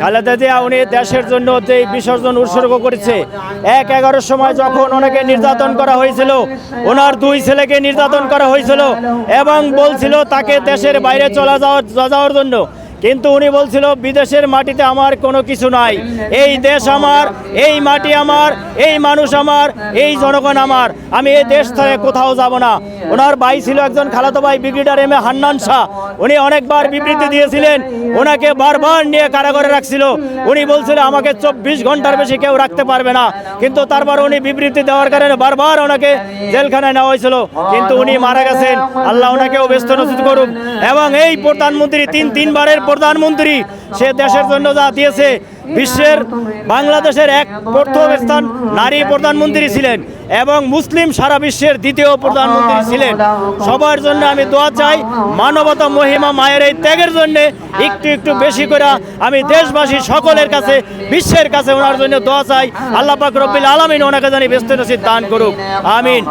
খালেদা জিয়া, উনি দেশের জন্য যে বিসর্জন উৎসর্গ করেছে, এক এগারোর সময় যখন ওনাকে নির্যাতন করা হয়েছিল, ওনার দুই ছেলেকে নির্যাতন করা হয়েছিল এবং বলছিল তাকে দেশের বাইরে চলে যাওয়ার যাওয়ার জন্য। কিন্তু উনি বলছিল, বিদেশের মাটিতে আমার কোনো কিছু নাই। এই দেশ আমার, এই মাটি আমার, এই মানুষ আমার, এই জনগণ আমার। আমি এই দেশ থেকে কোথাও যাব না। ওনার ভাই ছিল একজন খালাতো ভাই, brigadier M A Hannan Shah. উনি অনেকবার বিবৃতি দিয়েছিলেন ওনাকে বারবার নিয়ে কারাগারে রাখছিল। উনি বলছিল, আমাকে চব্বিশ ঘণ্টার বেশি কেউ রাখতে পারবে না। কিন্তু তারপর উনি বিবৃতি দেওয়ার কারণে বারবার ওনাকে জেলখানায় নেওয়া হয়েছিল। কিন্তু উনি মারা গেছেন। আল্লাহ ওনাকেও ব্যস্ত নসিদ করুন এবং এই প্রধানমন্ত্রী তিন তিনবারের প্রধানমন্ত্রী, সে দেশের জন্য যা দিয়েছে, বিশ্বের, বাংলাদেশের এক প্রথম স্থান নারী প্রধানমন্ত্রী ছিলেন এবং মুসলিম সারা বিশ্বের দ্বিতীয় প্রধানমন্ত্রী ছিলেন। সবার জন্য আমি দোয়া চাই, মানবতা মহিমা মায়ের এই ত্যাগের জন্য একটু একটু বেশি করে আমি দেশবাসী সকলের কাছে, বিশ্বের কাছে ওনার জন্য দোয়া চাই। আল্লাহ পাক রব্বিল আলমিন ওনাকে জানি ব্যস্ত নসিদ দান করুক। আমিন।